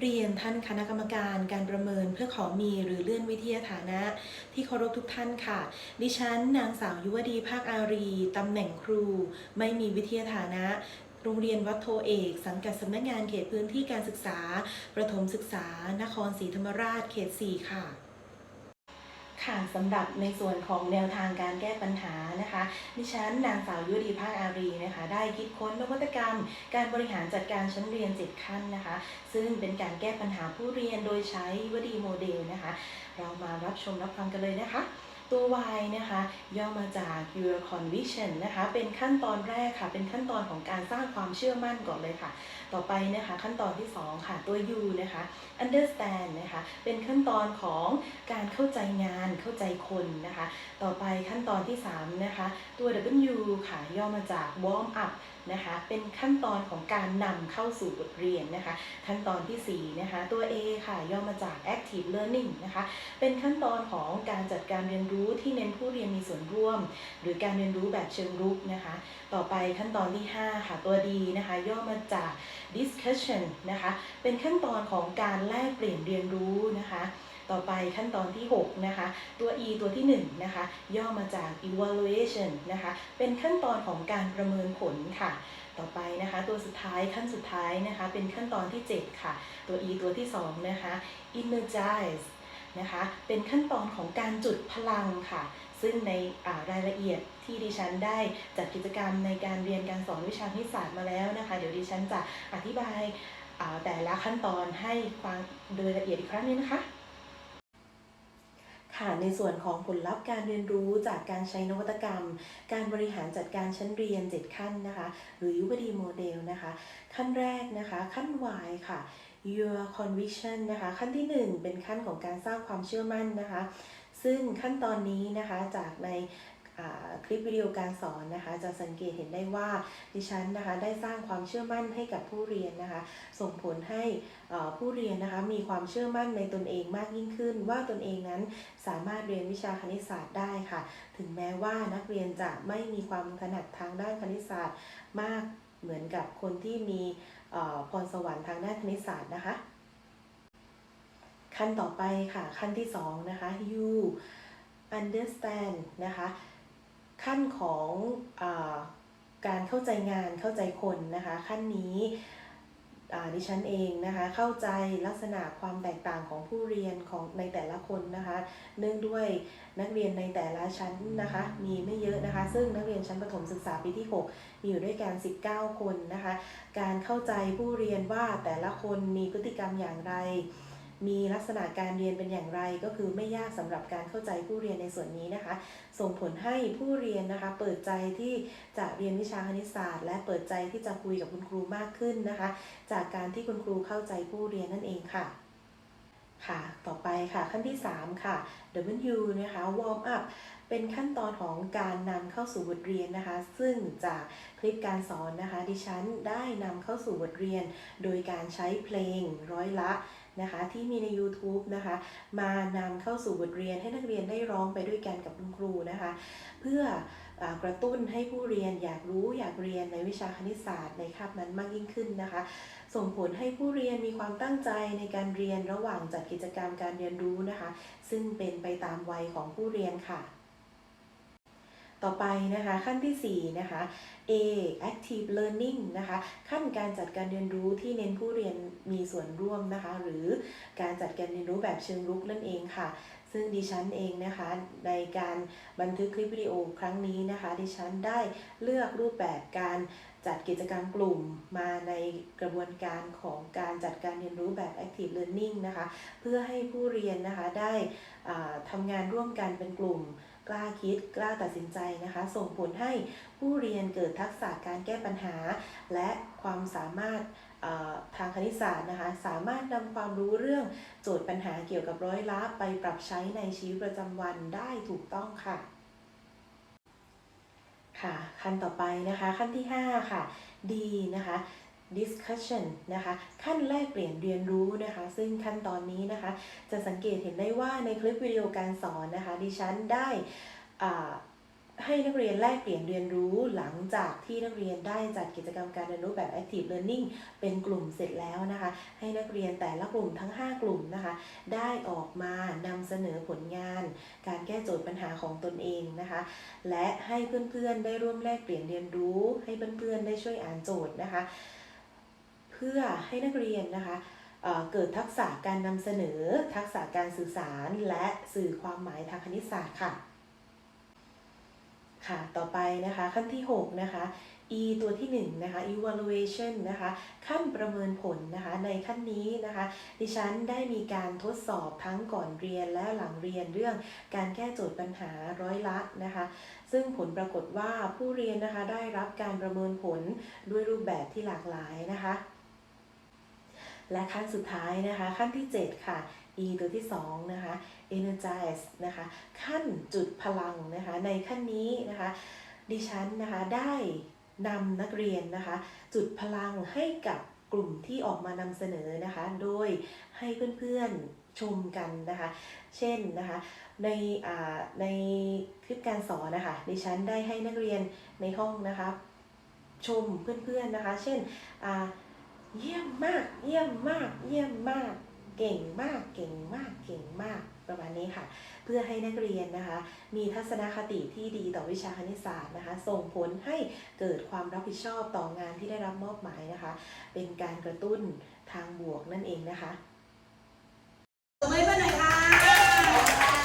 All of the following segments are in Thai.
เรียนท่านคณะกรรมการการประเมินเพื่อขอมีหรือเลื่อนวิทยาฐานะ ที่เคารพทุกท่านค่ะ ดิฉัน นางสาวยุวดีภาคอารี ตำแหน่งครู ไม่มีวิทยาฐานะโรงเรียนวัดโทเอก สังกัดสำนักงานเขตพื้นที่การศึกษา ประถมศึกษา นครศรีธรรมราช เขต 4 ค่ะ ค่ะสำหรับในส่วนของแนวทางการแก้ปัญหานะคะดิฉันนางสาวยุดีภาคอารีนะคะ ได้คิดค้นนวัตกรรม การบริหารจัดการชั้นเรียน7ขั้นนะคะ ซึ่งเป็นการแก้ปัญหาผู้เรียนโดยใช้วดีโมเดลนะคะ เรามารับชมรับฟังกันเลยนะคะ ตัว Y นะคะย่อมาจาก your conviction นะคะเป็นขั้นตอนแรกค่ะ เป็นขั้นตอนของการสร้างความเชื่อมั่นก่อนเลยค่ะ ต่อไปนะคะขั้นตอนที่ 2 ค่ะ ตัว U นะคะ understand นะคะเป็นขั้นตอนของการเข้าใจงานเข้าใจคนนะคะ ต่อไปขั้นตอนที่ 3 นะคะ ตัว W ค่ะย่อมาจาก warm up นะคะ เป็นขั้นตอนของการนำเข้าสู่บทเรียนนะคะ ขั้นตอนทีสี่ 4 นะคะ ตัว A ค่ะ ย่อมาจาก active learning นะคะ เป็นขั้นตอนของการจัดการเรียนรู้ที่เน้นผู้เรียนมีส่วนร่วม หรือการเรียนรู้แบบเชิงรุกนะคะ ต่อไปขั้นตอนที่ 5 ค่ะ ตัว D นะคะ ย่อมาจาก discussion นะคะ เป็นขั้นตอนของการแลกเปลี่ยนเรียนรู้นะคะ ต่อไปขั้นตอนที่ 6 นะคะ ตัว E ตัวที่ 1 นะคะ ย่อมาจาก evaluation นะคะ เป็นขั้นตอนของการประเมินผลค่ะ ต่อไปนะคะ ตัวสุดท้ายขั้นสุดท้ายนะคะ เป็นขั้นตอนที่ 7 ค่ะ ตัว E ตัวที่ 2 นะคะ energize นะคะ เป็นขั้นตอนของการจุดพลังค่ะ ซึ่งในรายละเอียดที่ดิฉันได้จัดกิจกรรมในการเรียนการสอนวิชาคณิตศาสตร์มาแล้วนะคะ เดี๋ยวดิฉันจะอธิบายแต่ละขั้นตอนให้ฟังโดยละเอียดอีกครั้งหนึงนะคะ ค่ะในส่วนของผลลัพธ์การเรียนรู้จากการใช้นวัตกรรม การบริหารจัดการชั้นเรียน 7 ขั้นนะคะ หรือยุวดีโมเดลนะคะ ขั้นแรกนะคะ ขั้น Y ค่ะ your conviction นะคะ ขั้นที่ 1 เป็นขั้นของการสร้างความเชื่อมั่นนะคะ ซึ่งขั้นตอนนี้นะคะจากใน คลิปวิดีโอการสอนนะคะ จะสังเกตเห็นได้ว่าดิฉันนะคะได้สร้างความเชื่อมั่นให้กับผู้เรียนนะคะ ส่งผลให้ผู้เรียนนะคะมีความเชื่อมั่นในตนเองมากยิ่งขึ้น ว่าตนเองนั้นสามารถเรียนวิชาคณิตศาสตร์ได้ค่ะ ถึงแม้ว่านักเรียนจะไม่มีความถนัดทางด้านคณิตศาสตร์มากเหมือนกับคนที่มีพรสวรรค์ทางด้านคณิตศาสตร์นะคะ ขั้นต่อไปค่ะขั้นที่2นะคะ you understand นะคะ ขั้นของอการเข้าใจงานเข้าใจคนนะคะ ขั้นนี้ดิฉันเองนะคะเข้าใจลักษณะความแตกต่างของผู้เรียนของในแต่ละคนนะคะ เนื่องด้วยนักเรียนในแต่ละชั้นนะคะมีไม่เยอะนะคะ ซึ่งนักเรียนชั้นประถมศึกษาปีที่ 6 มีอยู่ด้วยกัน 19 คนนะคะ การเข้าใจผู้เรียนว่าแต่ละคนมีพฤติกรรมอย่างไร มีลักษณะการเรียนเป็นอย่างไรก็คือไม่ยากสำหรับการเข้าใจผู้เรียนในส่วนนี้นะคะ ส่งผลให้ผู้เรียนนะคะ เปิดใจที่จะเรียนวิชาคณิตศาสตร์ และเปิดใจที่จะคุยกับคุณครูมากขึ้นนะคะ จากการที่คุณครูเข้าใจผู้เรียนนั่นเองค่ะค่ะ ต่อไปค่ะขั้นที่ 3 ค่ะ W นะคะ warm up เป็นขั้นตอนของการนำเข้าสู่บทเรียนนะคะ ซึ่งจากคลิปการสอนนะคะ ดิฉันได้นำเข้าสู่บทเรียน โดยการใช้เพลงร้อยละ นะคะที่มีใน YouTube นะคะมานำเข้าสู่บทเรียนให้นักเรียนได้ร้องไปด้วยกันกับคุณครูนะคะ เพื่ออกระตุ้นให้ผู้เรียนอยากรู้อยากเรียนในวิชาคณิตศาสตร์ในคาบนั้นมากยิ่งขึ้นนะคะ ส่งผลให้ผู้เรียนมีความตั้งใจในการเรียนระหว่างจัดกิจกรรมการเรียนรู้นะคะ ซึ่งเป็นไปตามวัยของผู้เรียนค่ะ ต่อไปนะคะขั้นที่ 4 นะคะ A active learning นะคะ ขั้นการจัดการเรียนรู้ที่เน้นผู้เรียนมีส่วนร่วมนะคะ หรือการจัดการเรียนรู้แบบเชิงรุกนั่นเองค่ะ ซึ่งดิฉันเองนะคะในการบันทึกคลิปวิดีโอครั้งนี้นะคะ ดิฉันได้เลือกรูปแบบการจัดกิจกรรมกลุ่มมาในกระบวนการของการจัดการเรียนรู้แบบ active learning นะคะ เพื่อให้ผู้เรียนนะคะได้ทำงานร่วมกันเป็นกลุ่ม กล้าคิด กล้าตัดสินใจนะคะ ส่งผลให้ผู้เรียนเกิดทักษะการแก้ปัญหา และความสามารถทางคณิตศาสตร์นะคะสามารถนำความรู้เรื่องโจทย์ปัญหาเกี่ยวกับร้อยละไปปรับใช้ในชีวิตประจำวันได้ถูกต้องค่ะค่ะขั้นต่อไปนะคะขั้นที่ 5 ค่ะ D นะคะ discussion นะคะขั้นแรกเปลี่ยนเรียนรู้นะคะ ซึ่งขั้นตอนนี้นะคะ จะสังเกตเห็นได้ว่าในคลิปวิดีโอการสอนนะคะ ดิฉันได้ให้นักเรียนแลกเปลี่ยนเรียนรู้หลังจากที่นักเรียนได้จัดกิจกรรมการเรียนรู้แบบ active learning เป็นกลุ่มเสร็จแล้วนะคะ ให้นักเรียนแต่ละกลุ่มทั้ง 5 กลุ่มนะคะ ได้ออกมานำเสนอผลงาน การแก้โจทย์ปัญหาของตนเองนะคะ และให้เพื่อนๆได้ร่วมแลกเปลี่ยนเรียนรู้ ให้เพื่อนๆได้ช่วยอ่านโจทย์นะคะ พื่อให้นักเรียนนะคะเเกิดทักษะการนำเสนอ ทักษะการสื่อสาร และสื่อความหมายทางคณิตศาสตร์ค่ะ ค่ะ ต่อไปนะคะขั้นที่ 6 นะคะ E ตัวที่1นะคะ evaluation นะคะขั้นประเมินผลนะคะในขั้นนี้นะคะ ดิฉันได้มีการทดสอบทั้งก่อนเรียนและหลังเรียนเรื่องการแก้โจทย์ปัญหาร้อยละนะคะ ซึ่งผลปรากฏว่าผู้เรียนนะคะได้รับการประเมินผลด้วยรูปแบบที่หลากหลายนะคะ และขั้นสุดท้ายนะคะ ขั้นที่ 7 ค่ะ E ตัวที่ 2 นะคะ energize นะคะ ขั้นจุดพลังนะคะ ในขั้นนี้นะคะ ดิฉันนะคะได้นำนักเรียนนะคะ จุดพลังให้กับกลุ่มที่ออกมานำเสนอนะคะ โดยให้เพื่อนๆชมกันนะคะ เช่นนะคะ ในอ่าในคลิปการสอนนะคะ ดิฉันได้ให้นักเรียนในห้องนะคะ ชมเพื่อนๆนะคะ เช่นอ่า เยี่ยมมาก เยี่ยมมาก เยี่ยมมาก เก่งมาก เก่งมาก เก่งมาก ประมาณนี้ค่ะ เพื่อให้นักเรียนนะคะ มีทัศนคติที่ดีต่อวิชาคณิตศาสตร์นะคะ ส่งผลให้เกิดความรับผิดชอบต่องานที่ได้รับมอบหมายนะคะ เป็นการกระตุ้นทางบวกนั่นเองนะคะ ตบมือให้เพื่อนหน่อยค่ะ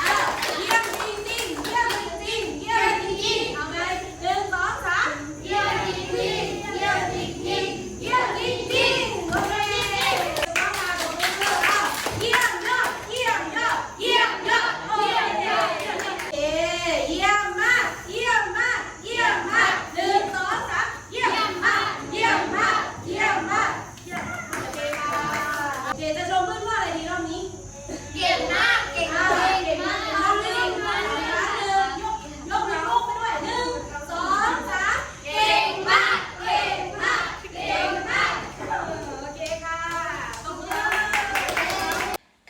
อ้าวเยี่ยมจริงๆเยี่ยมจริงๆเยี่ยมจริงๆเอาไงหนึ่งสองสามเยี่ยมจริงๆเยี่ยมจริงๆเยี่ยมจริงๆโอเคต้องมาตบมือเพื่อนอ้าวเยี่ยมยอดเยี่ยมยอดเยี่ยมยอดโอเคเอ๊เยี่ยมมากเยี่ยมมากเยี่ยมมากหนึ่งสองสามเยี่ยมมากเยี่ยมมากเยี่ยมมากเยี่ยมโอเคค่ะโอเคจะชมเพื่อนว่าอะไรดีรอบนี้ เก่งมาก เก่งมากเก่งมาก เอาหนึ่งสองสามหนึ่งยกยกนิ้วโป้งไปด้วยหนึ่งสองสาม เก่งมาก เก่งมาก เก่งมาก โอเคค่ะตบมือ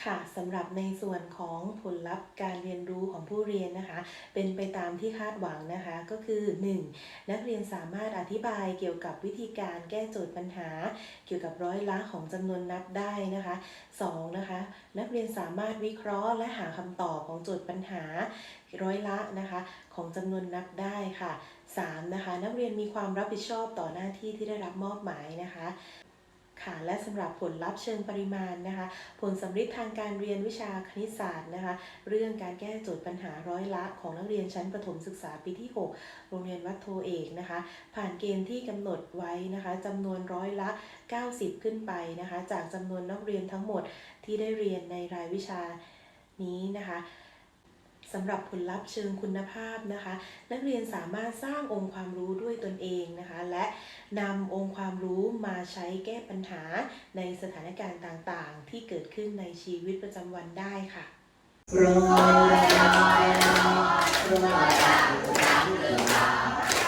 ค่ะสำหรับ ในส่วนของผลลัพธ์การเรียนรู้ของผู้เรียนนะคะ เป็นไปตามที่คาดหวังนะคะ ก็คือ 1. นักเรียนสามารถอธิบายเกี่ยวกับวิธีการแก้โจทย์ปัญหา เกี่ยวกับร้อยละของจำนวนนับได้นะคะ 2. นะคะ นักเรียนสามารถวิเคราะห์และหาคำตอบของโจทย์ปัญหาร้อยละนะคะของจำนวนนับได้ค่ะ 3. นะคะนักเรียนมีความรับผิดชอบต่อหน้าที่ที่ได้รับมอบหมายนะคะ ค่ะและสำหรับผลลัพธ์เชิงปริมาณนะคะ ผลสำฤทธิ์ทางการเรียนวิชาคณิตศาสตร์นะคะ เรื่องการแก้โจทย์ปัญหาร้อยละของนักเรียนชั้นประถมศึกษาปีที่ 6 โรงเรียนวัดโทเอกนะคะ ผ่านเกณฑ์ที่กำหนดไว้นะคะจำนวนร้อยละ 90 ขึ้นไปนะคะ จากจำนวนนักเรียนทั้งหมดที่ได้เรียนในรายวิชานี้นะคะ สำหรับผลลัพธ์เชิงคุณภาพนะคะ นักเรียนสามารถสร้างองค์ความรู้ด้วยตนเองนะคะ และนำองค์ความรู้มาใช้แก้ปัญหาในสถานการณ์ต่างๆ ที่เกิดขึ้นในชีวิตประจำวันได้ค่ะรอยรอยรอยรอยรอย